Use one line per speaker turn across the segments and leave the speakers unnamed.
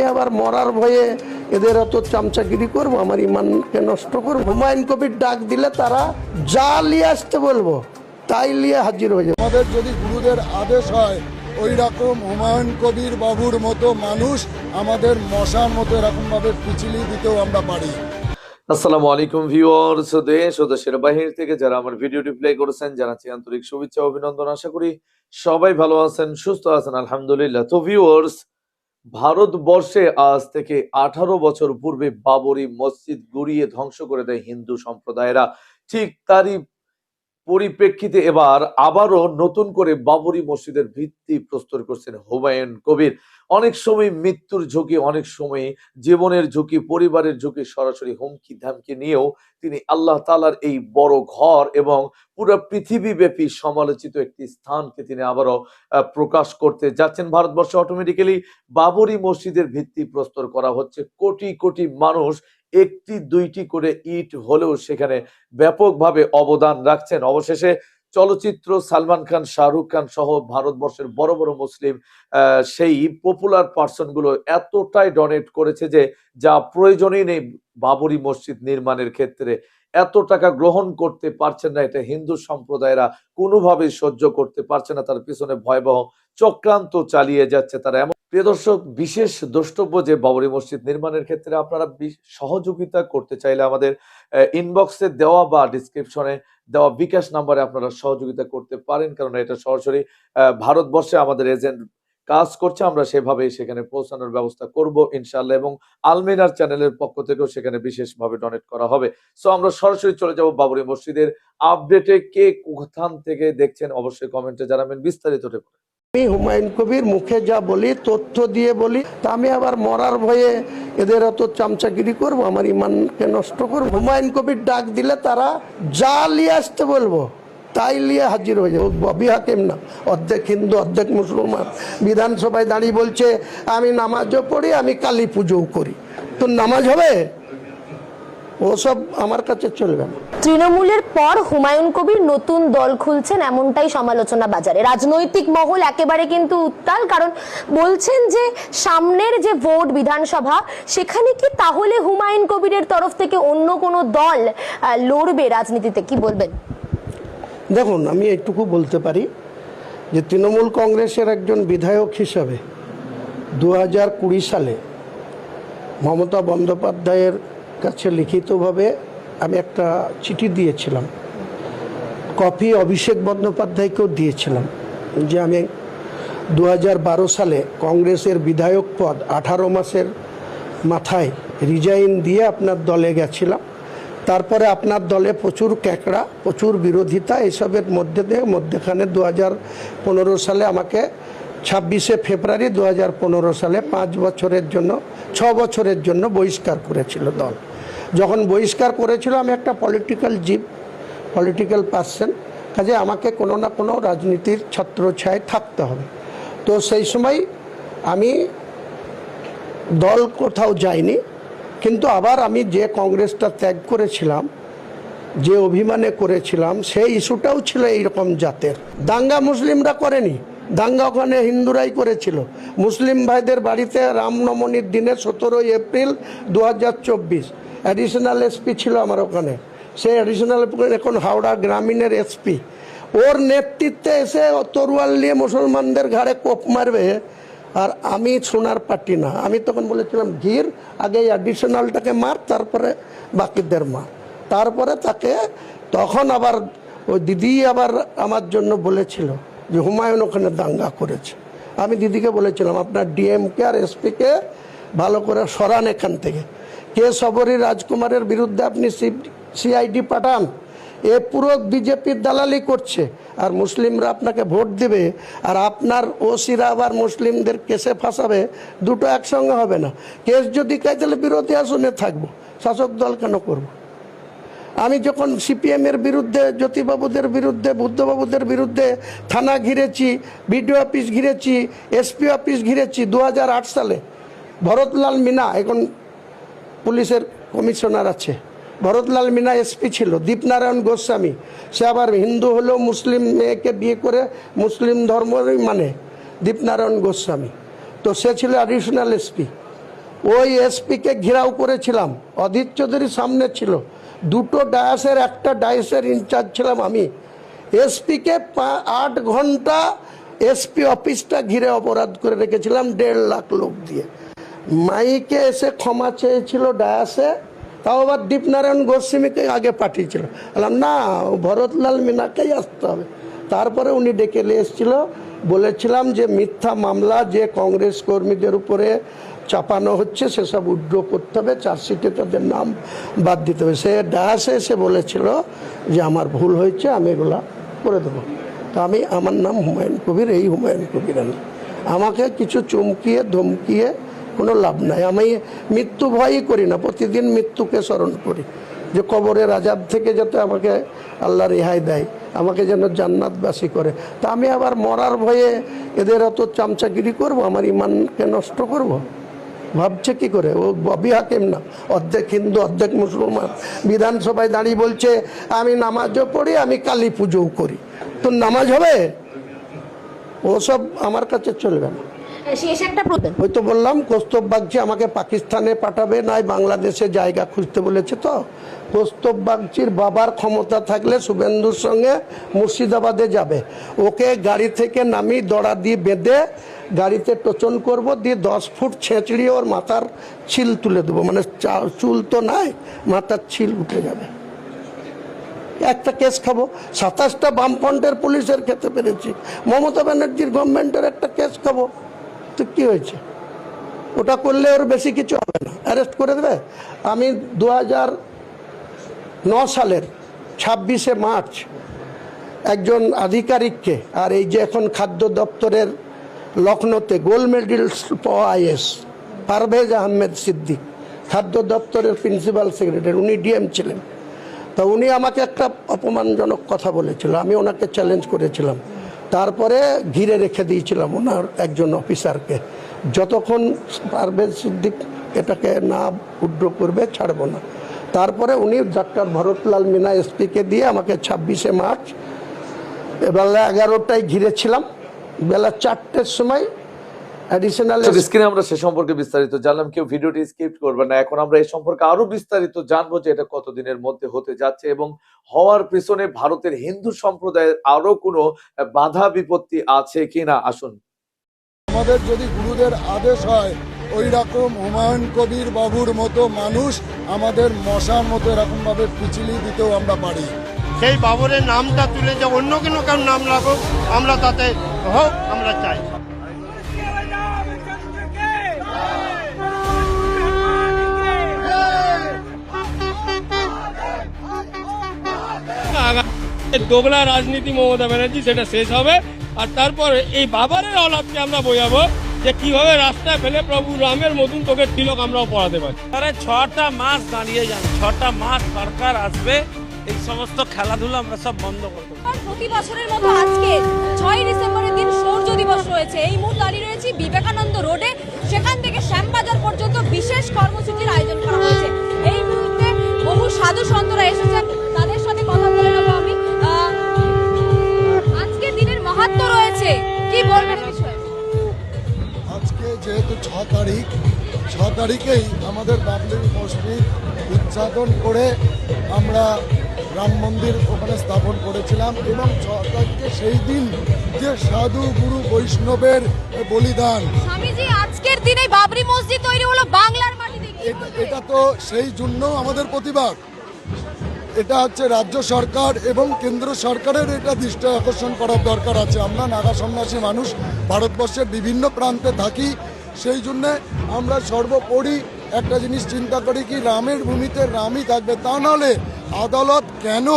আমি আবার মরার ভয়ে এদের এত চামচাগিরি করব আমার ইমানকে নষ্ট করব? হুমায়ুন কবির ডাক দিলে তারা যা লিয়ে আসতে বলব তাই লিয়ে হাজির হয়ে যাবে।
আমাদের যদি গুরুদের আদেশ হয় ওই রকম হুমায়ুন কবির বাবুর মতো মানুষ আমাদের মশার মতো এরকম ভাবে পিছিয়ে দিতেও আমরা পারি।
আসসালামু আলাইকুম ভিউয়ার্স দেশ ও দেশের বাহির থেকে যারা আমার ভিডিওটি প্লে করেছেন জানাচ্ছি আন্তরিক শুভেচ্ছা অভিনন্দন আশা করি সবাই ভালো আছেন সুস্থ আছেন আলহামদুলিল্লাহ। তো ভিউয়ার্স ভারতবর্ষে আজ থেকে আঠারো বছর পূর্বে বাবরি মসজিদ গুড়িয়ে ধ্বংস করে দেয় হিন্দু সম্প্রদায়েরা। ঠিক তারই পরিপ্রেক্ষিতে এবার আবারও নতুন করে বাবরি মসজিদের ভিত্তি প্রস্তর করছেন হুমায়ুন কবির। অনেক সময় মৃত্যুর ঝুঁকি, অনেক সময় জীবনের ঝুঁকি, পরিবারের ঝুঁকি সরাসরি হুমকি ধামকি নিয়েও তিনি আল্লাহ তালার এই বড় ঘর এবং পুরো পৃথিবীব্যাপী সমালোচিত একটি স্থানকে তিনি আবারও প্রকাশ করতে যাচ্ছেন ভারতবর্ষে অটোমেটিক্যালি বাবরি মসজিদের ভিত্তি প্রস্তর করা হচ্ছে। কোটি কোটি মানুষ একটি, দুইটি করে ইট হলেও সেখানে ব্যাপকভাবে অবদান রাখছেন। অবশেষে চলচ্চিত্র সালমান খান, শাহরুখ খান সহ ভারতবর্ষের বড় বড় মুসলিম সেই পপুলার পার্সনগুলো এতটাই ডোনেট করেছে যে যা প্রয়োজনই নেই বাবরি মসজিদ নির্মাণের ক্ষেত্রে। এত টাকা গ্রহণ করতে পারছেন না, এটা হিন্দু সম্প্রদায়েরা কোনোভাবেই সহ্য করতে পারছে না, তার পিছনে ভয়াবহ চক্রান্ত চালিয়ে যাচ্ছে তারা। এমন প্রিয় দর্শক, বিশেষ দ্রষ্টব্য যে বাবরি মসজিদ নির্মাণের ক্ষেত্রে আপনারা সহযোগিতা করতে চাইলে আমাদের ইনবক্সে দেওয়া বা ডিসক্রিপশনে দেওয়া বিকাশ নাম্বারে আপনারা সহযোগিতা করতে পারেন। কারণ এটা সরাসরি ভারতবর্ষে আমাদের এজেন্ট কাজ করছে, আমরা সেভাবে সেখানে পৌঁছানোর ব্যবস্থা করব ইনশাল্লাহ এবং আলমিনার চ্যানেলের পক্ষ থেকেও সেখানে বিশেষভাবে ডোনেট করা হবে। সো আমরা সরাসরি চলে যাব বাবরি মসজিদের আপডেটে। কে কোথান থেকে দেখছেন অবশ্যই কমেন্টে জানাবেন, বিস্তারিত report।
আমি হুমায়ুন কবির মুখে যা বলি, তথ্য দিয়ে বলি, তা আমি আবার মরার ভয়ে এদের অত চামচাগিরি করব, আমার ইমানকে নষ্ট করব? হুমায়ুন কবির ডাক দিলে তারা, যা নিয়ে আসতে বলব, তাই নিয়ে হাজির হয়ে যাবে। ববি হাকিম না, অর্ধেক হিন্দু, অর্ধেক মুসলমান। বিধানসভায় দাঁড়িয়ে বলছে, আমি নামাজও পড়ি, আমি কালী পুজোও করি। তো নামাজ হবে? ওসব আমার কাছে চলবে না।
তৃণমূলের পর হুমায়ুন কবির নতুন দল খুলছেন এমনটাই সমালোচনা বাজারে। রাজনৈতিক মহল একেবারে কিন্তু উত্তাল কারণ বলছেন যে সামনের যে ভোট বিধানসভা সেখানে কি তাহলে হুমায়ুন কবিরের তরফ থেকে অন্য কোনো দল লড়বে রাজনীতিতে? কি বলবেন?
দেখুন আমি এইটুকু বলতে পারি যে তৃণমূল কংগ্রেসের একজন বিধায়ক হিসাবে দু হাজার কুড়ি সালে মমতা বন্দ্যোপাধ্যায়ের কাছে লিখিতভাবে আমি একটা চিঠি দিয়েছিলাম। কপি অভিষেক বন্দ্যোপাধ্যায়কেও দিয়েছিলাম যে আমি দু হাজার বারো সালে কংগ্রেসের বিধায়ক পদ আঠারো মাসের মাথায় রিজাইন দিয়ে আপনার দলে গেছিলাম। তারপরে আপনার দলে প্রচুর ক্যাকড়া, প্রচুর বিরোধিতা, এসবের মধ্যে দিয়ে মধ্যেখানে দু হাজার পনেরো সালে আমাকে ছাব্বিশে ফেব্রুয়ারি দু হাজার পনেরো সালে পাঁচ বছরের জন্য, ছ বছরের জন্য বহিষ্কার করেছিল দল। যখন বহিষ্কার করেছিল, আমি একটা পলিটিক্যাল জীব পলিটিক্যাল পার্সন কাজে আমাকে কোনো না কোনো রাজনীতির ছত্রছায় থাকতে হবে। তো সেই সময় আমি দল কোথাও যাইনি, কিন্তু আবার আমি যে কংগ্রেসটা ত্যাগ করেছিলাম, যে অভিমানে করেছিলাম, সেই ইস্যুটাও ছিল এইরকম জাতের। দাঙ্গা মুসলিমরা করেনি, দাঙ্গা ওখানে হিন্দুরাই করেছিল। মুসলিম ভাইদের বাড়িতে রামনবমীর দিনে সতেরোই এপ্রিল দু হাজার চব্বিশ অ্যাডিশনাল এসপি ছিল আমার ওখানে। সেই অ্যাডিশনাল এখন হাওড়া গ্রামীণের এসপি ওর নেতৃত্বে এসে তরোয়াল নিয়ে মুসলমানদের ঘাড়ে কোপ মারবে আর আমি সোনার পাটি না। আমি তখন বলেছিলাম, ধীর, আগে অ্যাডিশনালটাকে মার, তারপরে বাকিদের মার। তারপরে তাকে তখন আবার ওই দিদি আবার আমার জন্য বলেছিল যে, হুমায়ুন ওখানে দাঙ্গা করেছে। আমি দিদিকে বলেছিলাম, আপনার ডিএমকে আর এসপিকে ভালো করে সরান এখান থেকে। কে সবরী রাজকুমারের বিরুদ্ধে আপনি সিআইডি পাঠান? এ পুরো বিজেপির দালালি করছে। আর মুসলিমরা আপনাকে ভোট দেবে, আর আপনার ওসিরা আবার মুসলিমদের কেসে ফাঁসাবে, দুটো একসঙ্গে হবে না। কেস যদি খাই তাহলে বিরোধী আসনে থাকব। শাসক দল কেন করব? আমি যখন সিপিএমের বিরুদ্ধে, জ্যোতিবাবুদের বিরুদ্ধে, বুদ্ধবাবুদের বিরুদ্ধে থানা ঘিরেছি, বিডিও অফিস ঘিরেছি, এসপি অফিস ঘিরেছি, দু হাজার আট সালে, ভরতলাল মিনা, এখন পুলিশের কমিশনার আছে। ভরতলাল মিনা এসপি ছিল, দীপনারায়ণ গোস্বামী। সে আবার হিন্দু হলেও মুসলিম মেয়েকে বিয়ে করে মুসলিম ধর্মই মানে দীপনারায়ণ গোস্বামী। তো সে ছিল অ্যাডিশনাল এসপি ওই এসপিকে ঘেরাও করেছিলাম। অধীর চৌধুরীর সামনে ছিল। দুটো ডায়াসের, একটা ডায়াসের ইনচার্জ ছিলাম আমি। এসপিকে পা, আট ঘণ্টা এসপি অফিসটা ঘিরে অপরাধ করে রেখেছিলাম, দেড় লাখ লোক দিয়ে। মাইকে এসে ক্ষমা চেয়েছিল ডায়াসে তাও আবার দীপনারায়ণ গোস্বামীকে আগে পাঠিয়েছিল। বললাম, না, ভরতলাল মিনাকেই আসতে হবে। তারপরে উনি ডেকে এসেছিল। বলেছিলাম যে, মিথ্যা মামলা যে কংগ্রেস কর্মীদের উপরে চাপানো হচ্ছে, সেসব উড্র করতে হবে, চার্জশিটে তাদের নাম বাদ দিতে হবে। সে ডায়াসে এসে বলেছিল যে, আমার ভুল হয়েছে, আমি এগুলা করে দেবো। তো আমি, আমার নাম হুমায়ুন কবির, এই হুমায়ুন কবির আমি। আমাকে কিছু চমকিয়ে, ধমকিয়ে কোনো লাভ নাই। আমি মৃত্যু ভয়ই করি না, প্রতিদিন মৃত্যুকে স্মরণ করি। যে কবরের আজাব থেকে যাতে আমাকে আল্লাহ রেহাই দেয়, আমাকে যেন জান্নাতবাসী করে। তা আমি আবার মরার ভয়ে এদের অত চামচাগিরি করব? আমার ইমানকে নষ্ট করব। ভাবছে কি করে? ও ববি হাকিম না, অর্ধেক হিন্দু, অর্ধেক মুসলমান। বিধানসভায় দাঁড়িয়ে বলছে, আমি নামাজও পড়ি, আমি কালী পুজোও করি। তো নামাজ হবে? ওসব আমার কাছে চলবে না। ওই তো বললাম কৌস্তব বাগচি আমাকে পাকিস্তানে পাঠাবে, নাই বাংলাদেশে জায়গা খুঁজতে বলেছে তো। কৌস্তব বাগচির বাবার ক্ষমতা থাকলে শুভেন্দুর সঙ্গে মুর্শিদাবাদে যাবে। ওকে গাড়ি থেকে নামি দড়া দিয়ে বেঁধে গাড়িতে টোচন করব, দিয়ে দশ ফুট ছেঁচড়িয়ে ওর মাথার ছিল তুলে দেবো। মানে চুল তো নাই, মাথার ছিল উঠে যাবে। একটা কেস খাব। সাতাশটা বামফ্রন্টের পুলিশের খেতে পেরেছি। মমতা ব্যানার্জির গভর্নমেন্টের একটা কেস খাব। তো কি হয়েছে? ওটা করলে ওর বেশি কিছু হবে না। অ্যারেস্ট করে দেবে? আমি দু সালের ছাব্বিশে মার্চ একজন আধিকারিককে আর এই যে এখন খাদ্য দপ্তরের লখনৌতে গোল্ড মেডেল পাওয়া আইএস পারভেজ আহমেদ সিদ্দিক, খাদ্য দপ্তরের প্রিন্সিপাল সেক্রেটারি, উনি ডিএম ছিলেন। তা উনি আমাকে একটা অপমানজনক কথা বলেছিল। আমি ওনাকে চ্যালেঞ্জ করেছিলাম। তারপরে ঘিরে রেখে দিয়েছিলাম ওনার একজন অফিসারকে। যতক্ষণ পারভেজ সিদ্দিক এটাকে না উড্র করবে, ছাড়বো না। তারপরে উনি ডাক্তার ভরতলাল মিনা এসপিকে দিয়ে আমাকে ছাব্বিশে মার্চ, বেলা এগারোটায় ঘিরেছিলাম। বেলা চারটের সময় অ্যাডিশনাল
স্ক্রিনে আমরা সে সম্পর্কে বিস্তারিত জানলাম কেউ ভিডিওটি স্কিপ করবে না। এখন আমরা এই সম্পর্কে আরও বিস্তারিত জানব যে এটা কতদিনের মধ্যে হতে যাচ্ছে এবং হওয়ার পিছনে ভারতের হিন্দু সম্প্রদায়ের আরও কোনো বাধা বিপত্তি আছে কিনা? আসুন।
আমাদের যদি গুরুদের আদেশ হয় ওই রকম হুমায়ুন কবির বাবুর মতো মানুষ আমাদের মশার মতো এরকম ভাবে পিছিয়ে দিতেও আমরা পারি।
সেই বাবরের নামটা তুলে যে অন্য কোনো কারণ নাম লাগুক আমরা তাতে হোক আমরা চাই।
দোগলা রাজনীতি মমতা ব্যানার্জি সেটা শেষ হবে। আর তারপর এই বাবারের অলাপকে আমরা বোঝাবো যে কীভাবে রাস্তায় ফেলে প্রভু রামের মতন তোকে তিলক আমরাও পড়াতে পারি।
আরে ছটা মাস দাঁড়িয়ে যান ছটা মাস সরকার আসবে এই সমস্ত খেলাধুলা আমরা সব বন্ধ করব
প্রতি বছরের মতো আজকে ছয় ডিসেম্বরের দিন সৌর্য দিবস রয়েছে। এই মুহূর্তে দাঁড়িয়ে রয়েছি বিবেকানন্দ রোডে। সেখান থেকে শ্যামবাজার পর্যন্ত বিশেষ কর্মসূচির আয়োজন করা হয়েছে। এই মুহূর্তে বহু সাধু সন্তরা এসেছেন তাদের সাথে কথা বলে মাহাত্ম রয়েছে। কি বলবেন বিষয়ে?
আজকে যেহেতু ছ তারিখ ছ তারিখেই আমাদের বাবলি মসজিদ উচ্চাদন করে আমরা রাম মন্দির ওখানে স্থাপন করেছিলাম এবং ছ তারিখে সেই দিন যে সাধু গুরু বৈষ্ণবের বলিদান।
স্বামীজি আজকের দিনে বাবরি মসজিদ তৈরি হলো বাংলার মাটিতে।
এটা- এটা তো সেই জন্য আমাদের প্রতিবাদ। এটা হচ্ছে রাজ্য সরকার এবং কেন্দ্র সরকারের এটা দৃষ্টি আকর্ষণ করার দরকার আছে। আমরা নাগা সন্ন্যাসী মানুষ ভারতবর্ষের বিভিন্ন প্রান্তে থাকি সেই জন্য আমরা সর্বোপরি একটা জিনিস চিন্তা করি কি রামের ভূমিতে রামই থাকবে। তা নাহলে আদালত কেন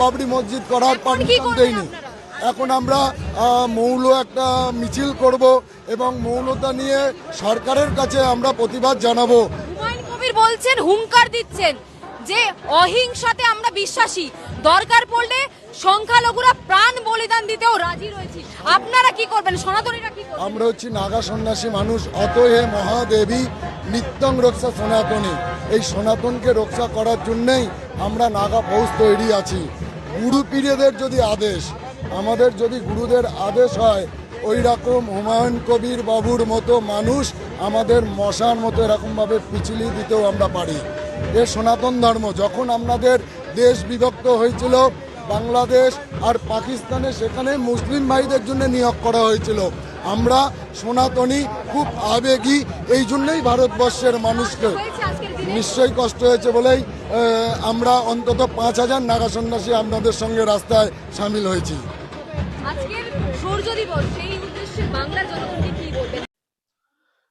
বাবরি মসজিদ করার পারমিশন দেয়নি? এখন আমরা মৌল একটা মিছিল করব এবং মৌলতা নিয়ে সরকারের কাছে আমরা প্রতিবাদ জানাব।
বলছেন হুঙ্কার দিচ্ছেন। যে অহিংসাতে আমরা বিশ্বাসী, দরকার পড়লে সংখ্যালঘুরা প্রাণ বলিদান দিতেও রাজি রয়েছে। আপনারা কি করবেন? সনাতনীরা কি করবেন?
আমরা হচ্ছি নাগা সন্ন্যাসী মানুষ অতএ মহাদেবী নিত্যং রক্ষা সনাতনী। এই সনাতনকে রক্ষা করার জন্যই আমরা নাগা ফৌজ তৈরি আছি। গুরু পীরেদের যদি আদেশ, আমাদের যদি গুরুদের আদেশ হয়, ওই রকম হুমায়ুন কবির বাবুর মতো মানুষ আমাদের মশার মতো এরকমভাবে পিছিয়ে দিতেও আমরা পারি। এ সনাতন ধর্ম, যখন আপনাদের দেশ বিভক্ত হয়েছিল, বাংলাদেশ আর পাকিস্তানে সেখানে মুসলিম ভাইদের জন্য নিয়োগ করা হয়েছিল। আমরা সনাতনী, খুব আবেগী, এই জন্যই ভারতবর্ষের মানুষকে নিশ্চয়ই কষ্ট হয়েছে বলেই আমরা অন্তত পাঁচ হাজার নাগা সন্ন্যাসী আপনাদের সঙ্গে রাস্তায় সামিল হয়েছি।